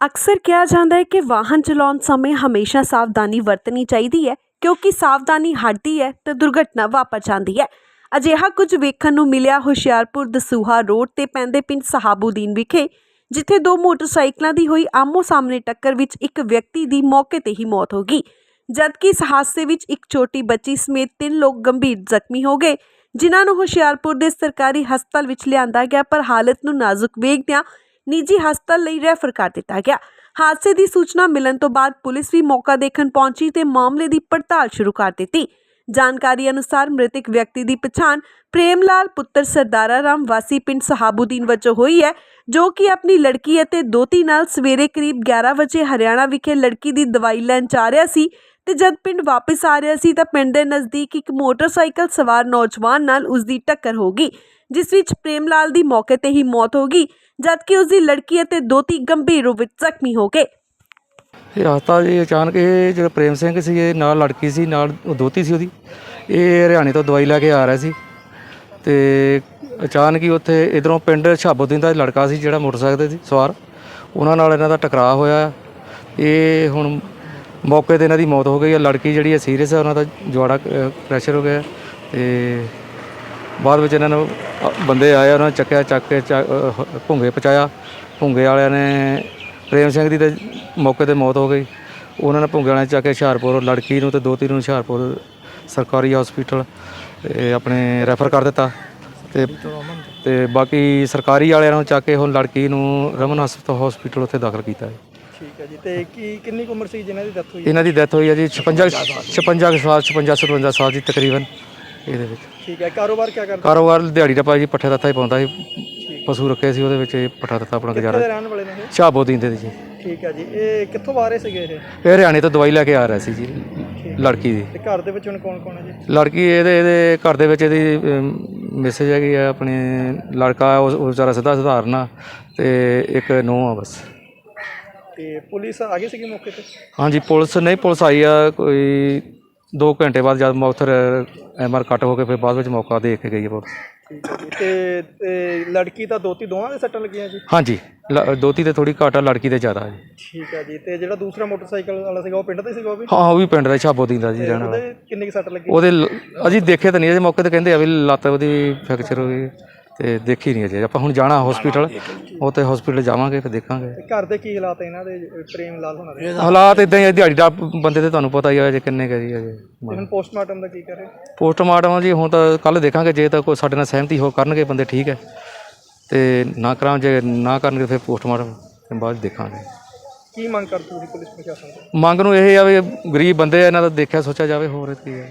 ਅਕਸਰ ਕਿਹਾ ਜਾਂਦਾ ਹੈ ਕਿ ਵਾਹਨ ਚਲਾਉਣ ਸਮੇਂ ਹਮੇਸ਼ਾ ਸਾਵਧਾਨੀ ਵਰਤਣੀ ਚਾਹੀਦੀ ਹੈ, ਕਿਉਂਕਿ ਸਾਵਧਾਨੀ ਹਟਦੀ ਹੈ ਤਾਂ ਦੁਰਘਟਨਾ ਵਾਪਰ ਜਾਂਦੀ ਹੈ। ਅਜਿਹਾ ਕੁਝ ਵੇਖਣ ਨੂੰ ਮਿਲਿਆ ਹੁਸ਼ਿਆਰਪੁਰ ਦਸੂਹਾ ਰੋਡ ਤੇ ਪੈਂਦੇ ਪਿੰਡ ਸਹਾਬੂਦੀਨ ਵਿਖੇ, ਜਿੱਥੇ ਦੋ ਮੋਟਰਸਾਈਕਲਾਂ ਦੀ ਹੋਈ ਆਮੋ ਸਾਹਮਣੇ ਟੱਕਰ ਵਿੱਚ ਇੱਕ ਵਿਅਕਤੀ ਦੀ ਮੌਕੇ ਤੇ ਹੀ ਮੌਤ ਹੋ ਗਈ। ਜਦਕਿ ਇਸ ਹਾਦਸੇ ਵਿੱਚ ਇੱਕ ਛੋਟੀ ਬੱਚੀ ਸਮੇਤ ਤਿੰਨ ਲੋਕ ਗੰਭੀਰ ਜ਼ਖਮੀ ਹੋ ਗਏ, ਜਿਨ੍ਹਾਂ ਨੂੰ ਹੁਸ਼ਿਆਰਪੁਰ ਦੇ ਸਰਕਾਰੀ ਹਸਪਤਾਲ ਵਿੱਚ ਲਿਆਂਦਾ ਗਿਆ ਪਰ ਹਾਲਤ ਨੂੰ ਨਾਜ਼ੁਕ ਵੇਖਦਿਆਂ ਨਿੱਜੀ ਹਸਪਤਾਲ ਲਈ ਰੈਫਰ ਕਰ ਦਿੱਤਾ ਗਿਆ। ਹਾਦਸੇ ਦੀ ਸੂਚਨਾ ਮਿਲਣ ਤੋਂ ਬਾਅਦ ਪੁਲਿਸ ਵੀ ਮੌਕਾ ਦੇਖਣ ਪਹੁੰਚੀ ਤੇ ਮਾਮਲੇ ਦੀ ਪੜਤਾਲ ਸ਼ੁਰੂ ਕਰ ਦਿੱਤੀ। ਜਾਣਕਾਰੀ ਅਨੁਸਾਰ ਮ੍ਰਿਤਕ ਵਿਅਕਤੀ ਦੀ ਪਛਾਣ ਪ੍ਰੇਮ ਲਾਲ ਪੁੱਤਰ ਸਰਦਾਰਾ ਰਾਮ ਵਾਸੀ ਪਿੰਡ ਸਹਾਬੂਦੀਨ ਵਜੋਂ ਹੋਈ ਹੈ, ਜੋ ਕਿ ਆਪਣੀ ਲੜਕੀ ਅਤੇ ਦੋਤੀ ਨਾਲ ਸਵੇਰੇ ਕਰੀਬ 11 ਵਜੇ ਹਰਿਆਣਾ ਵਿਖੇ ਲੜਕੀ ਦੀ ਦਵਾਈ ਲੈਣ ਜਾ ਰਿਹਾ ਸੀ ਤੇ ਜਦ ਪਿੰਡ ਵਾਪਸ ਆ ਰਿਹਾ ਸੀ ਤਾਂ ਪਿੰਡ ਦੇ ਨਜ਼ਦੀਕ ਇੱਕ ਮੋਟਰਸਾਈਕਲ ਸਵਾਰ ਨੌਜਵਾਨ ਨਾਲ ਉਸ ਦੀ ਟੱਕਰ ਹੋ ਗਈ, ਜਿਸ ਵਿੱਚ ਪ੍ਰੇਮ ਲਾਲ ਦੀ ਮੌਕੇ ਤੇ ਹੀ ਮੌਤ ਹੋ ਗਈ, ਜਦਕਿ ਉਸ ਦੀ ਲੜਕੀ ਅਤੇ ਦੋਤੀ ਗੰਭੀਰ ਰੂਪ ਵਿੱਚ ਜ਼ਖਮੀ ਹੋ ਗਏ। ਇਹ ਹਸਤਾ ਜੀ ਅਚਾਨਕ ਇਹ ਜਿਹੜਾ ਪ੍ਰੇਮ ਸਿੰਘ ਸੀ, ਇਹ ਨਾਲ ਲੜਕੀ ਸੀ, ਨਾਲ ਉਹ ਦੋਤੀ ਸੀ ਉਹਦੀ। ਇਹ ਹਰਿਆਣੇ ਤੋਂ ਦਵਾਈ ਲੈ ਕੇ ਆ ਰਿਹਾ ਸੀ। ਤੇ ਅਚਾਨਕ ਹੀ ਉੱਥੇ ਇਧਰੋਂ ਪਿੰਡ ਸ਼ਾਬੋਦੀਨ ਦਾ ਲੜਕਾ ਸੀ ਜਿਹੜਾ ਮੋਟਰਸਾਈਕਲ ਤੇ ਸੀ, ਸਵਾਰ। ਉਹਨਾਂ ਨਾਲ ਇਹਨਾਂ ਦਾ ਟਕਰਾਅ ਹੋਇਆ। ਇਹ ਹੁਣ ਮੌਕੇ ਤੇ ਇਹਨਾਂ ਦੀ ਮੌਤ ਹੋ ਗਈ ਹੈ ਲੜਕੀ ਜਿਹੜੀ ਹੈ ਸੀਰੀਅਸ ਹੈ ਉਹਨਾਂ ਦਾ ਜਵਾੜਾ ਪ੍ਰੈਸ਼ਰ ਹੋ ਗਿਆ। ਤੇ ਬਾਅਦ ਵਿੱਚ ਇਹਨਾਂ ਨੂੰ ਬੰਦੇ ਆਏ ਉਹਨਾਂ ਚੱਕਿਆ, ਚੱਕ ਕੇ ਚ- ਭੁੰਗੇ ਪਹੁੰਚਾਇਆ। ਭੁੰਗੇ ਵਾਲਿਆਂ ਨੇ ਪ੍ਰੇਮ ਸਿੰਘ ਦੀ ਤੇ ਮੌਕੇ ਤੇ ਮੌਤ ਹੋ ਗਈ। ਉਹਨਾਂ ਨੇ ਭੁੰਗੇ ਵਾਲਿਆਂ ਨੇ ਚੱਕ ਕੇ ਹੁਸ਼ਿਆਰਪੁਰ ਲੜਕੀ ਨੂੰ ਤੇ ਦੋ ਤਿੰਨ ਨੂੰ ਹੁਸ਼ਿਆਰਪੁਰ ਸਰਕਾਰੀ ਹਸਪੀਟਲ ਆਪਣੇ ਰੈਫਰ ਕਰ ਦਿੱਤਾ। ਤੇ ਤੇ ਬਾਕੀ ਸਰਕਾਰੀ ਵਾਲਿਆਂ ਨੂੰ ਚੱਕ ਕੇ ਹੁਣ ਲੜਕੀ ਨੂੰ ਰਮਨ ਹਸਪਤਾਲ ਹਸਪੀਟਲ ਉੱਥੇ ਦਾਖਲ ਕੀਤਾ ਹੈ। ਠੀਕ ਹੈ ਜੀ ਤੇ ਕੀ ਕਿੰਨੀ ਉਮਰ ਸੀ ਜਿਨ੍ਹਾਂ ਦੀ ਡੈਥ ਹੋਈ? ਇਹਨਾਂ ਦੀ ਡੈਥ ਹੋਈ ਹੈ ਜੀ 56 56 ਕੁ ਸਾਲ 56 57 ਸਾਲ ਦੀ ਤਕਰੀਬਨ ਇਹਦੇ ਵਿੱਚ। ਠੀਕ ਹੈ ਕਾਰੋਬਾਰ ਕੀ ਕਰਦੇ? ਕਾਰੋਬਾਰ ਦਿਹਾੜੀ ਦਾ ਭਾਜੀ ਪੱਠੇ ਦਿੱਤਾ ਹੀ ਪਾਉਂਦਾ ਸੀ। ਪਸ਼ੂ ਰੱਖੇ ਸੀ ਉਹਦੇ ਵਿੱਚ ਇਹ ਪੱਠਾ ਦਿੱਤਾ ਆਪਣਾ ਗੁਜ਼ਾਰਾ। ਕਿੱਥੇ ਦੇ ਰਹਿਣ ਵਾਲੇ ਨੇ ਇਹ? ਸ਼ਾਬੋ ਦਿੰਦੇ ਜੀ। ਠੀਕ ਹੈ ਜੀ। ਇਹ ਕਿੱਥੋਂ ਆ ਰਹੇ ਸੀਗੇ ਇਹ? ਇਹ ਹਰਿਆਣੇ ਤੋਂ ਦਵਾਈ ਲੈ ਕੇ ਆ ਰਿਹਾ ਸੀ ਜੀ ਲੜਕੀ ਦੀ। ਤੇ ਘਰ ਦੇ ਵਿੱਚ ਹੁਣ ਕੌਣ ਕੌਣ ਹੈ ਜੀ? ਲੜਕੀ ਇਹਦੇ ਇਹਦੇ ਘਰ ਦੇ ਵਿੱਚ ਇਹਦੀ ਮੈਸੇਜ ਹੈਗੀ ਆ ਆਪਣੇ ਲੜਕਾ ਉਹ ਉਹ ਵਿਚਾਰਾ ਸਿੱਧਾ ਸਧਾਰਨ ਆ ਤੇ ਇੱਕ ਨੂੰਹ ਆ ਬਸ। ਤੇ ਪੁਲਿਸ ਆ ਗਈ ਸੀਗੀ ਮੌਕੇ ਤੇ? ਹਾਂਜੀ ਪੁਲਿਸ ਨਹੀਂ ਪੁਲਿਸ ਆਈ ਆ ਕੋਈ 2 ਘੰਟੇ ਬਾਅਦ ਜਦ ਮੌਥਰ ਐਮਆਰ ਕੱਟ ਹੋ ਕੇ ਫਿਰ ਬਾਅਦ ਵਿੱਚ ਮੌਕਾ ਦੇਖ ਕੇ ਗਈ ਹੈ ਪੁਲਿਸ। ਠੀਕ ਹੈ ਜੀ ਤੇ ਤੇ ਲੜਕੀ ਤਾਂ ਦੋਤੀ ਦੋਵਾਂ ਦੇ ਸੱਟਾਂ ਲੱਗੀਆਂ ਜੀ? ਹਾਂਜੀ ਲ- ਦੋਤੀ ਤੇ ਥੋੜੀ ਘੱਟ ਆ ਲੜਕੀ ਤੇ ਜ਼ਿਆਦਾ ਜੀ। ਠੀਕ ਹੈ ਜੀ ਤੇ ਜਿਹੜਾ ਦੂਸਰਾ ਮੋਟਰਸਾਈਕਲ ਵਾਲਾ ਸੀਗਾ ਉਹ ਪਿੰਡ ਦਾ ਹੀ ਸੀਗਾ ਉਹ ਵੀ? ਹਾਂ ਉਹ ਵੀ ਪਿੰਡ ਦਾ ਛਾਬੋ ਦਾ ਜੀ ਰਹਿਣ ਵਾਲਾ ਉਹਦੇ ਕਿੰਨੀ ਕੁ ਸੱਟ ਲੱਗੀ? ਉਹਦੇ ਲ- ਅਜੇ ਦੇਖੇ ਤਾਂ ਨਹੀਂ ਅਜੇ ਮੌਕੇ ਤੇ ਕਹਿੰਦੇ ਆ ਵੀ ਲੱਤ ਉਹਦੀ ਫ੍ਰੈਕਚਰ ਹੋ ਗਈ। ਤੇ ਦੇਖੀ ਨਹੀਂ ਅਜੇ। ਆਪਾਂ ਹੁਣ ਜਾਣਾ ਹਸਪੀਟਲ ਉਹ ਤੇ ਹਸਪੀਟਲ ਜਾਵਾਂਗੇ ਫਿਰ ਦੇਖਾਂਗੇ। ਤੇ ਘਰ ਦੇ ਕੀ ਹਾਲਾਤ ਹੈ ਇਹਨਾਂ ਦੇ? ਪ੍ਰੇਮ ਲਾਲ ਹੋਣਾ ਦੇ? ਹਾਲਾਤ ਇਦਾਂ ਹੀ ਆ, ਦਿਹਾੜੀ ਦਾ ਬੰਦੇ ਤੇ ਤੁਹਾਨੂੰ ਪਤਾ ਹੀ ਆ ਜੇ ਕਿੰਨੇ ਕਰੀ ਅਜੇ। ਹੁਣ ਪੋਸਟਮਾਰਟਮ ਦਾ ਕੀ ਕਰੇ? ਪੋਸਟਮਾਰਟਮ ਜੀ ਹੁਣ ਤਾਂ ਕੱਲ ਦੇਖਾਂਗੇ ਜੇ ਤਾਂ ਕੋਈ ਸਾਡੇ ਨਾਲ ਸਹਿਮਤੀ ਹੋ ਕਰਨਗੇ ਬੰਦੇ ਠੀਕ ਹੈ ਤੇ ਨਾ ਕਰਾਂ ਜੇ ਨਾ ਕਰਨਗੇ ਫਿਰ ਪੋਸਟਮਾਰਟਮ ਤੇ ਬਾਅਦ 'ਚ ਦੇਖਾਂਗੇ। ਕੀ ਮੰਗ ਕਰਦੇ ਤੁਸੀਂ ਪੁਲਿਸ ਪ੍ਰਸ਼ਾਸਨ ਤੋਂ? ਮੰਗ ਨੂੰ ਇਹ ਆ ਵੀ ਗਰੀਬ ਬੰਦੇ ਆ ਇਹਨਾਂ ਦਾ ਦੇਖਿਆ ਸੋਚਿਆ ਜਾਵੇ ਹੋਰ ਕੀ ਹੈ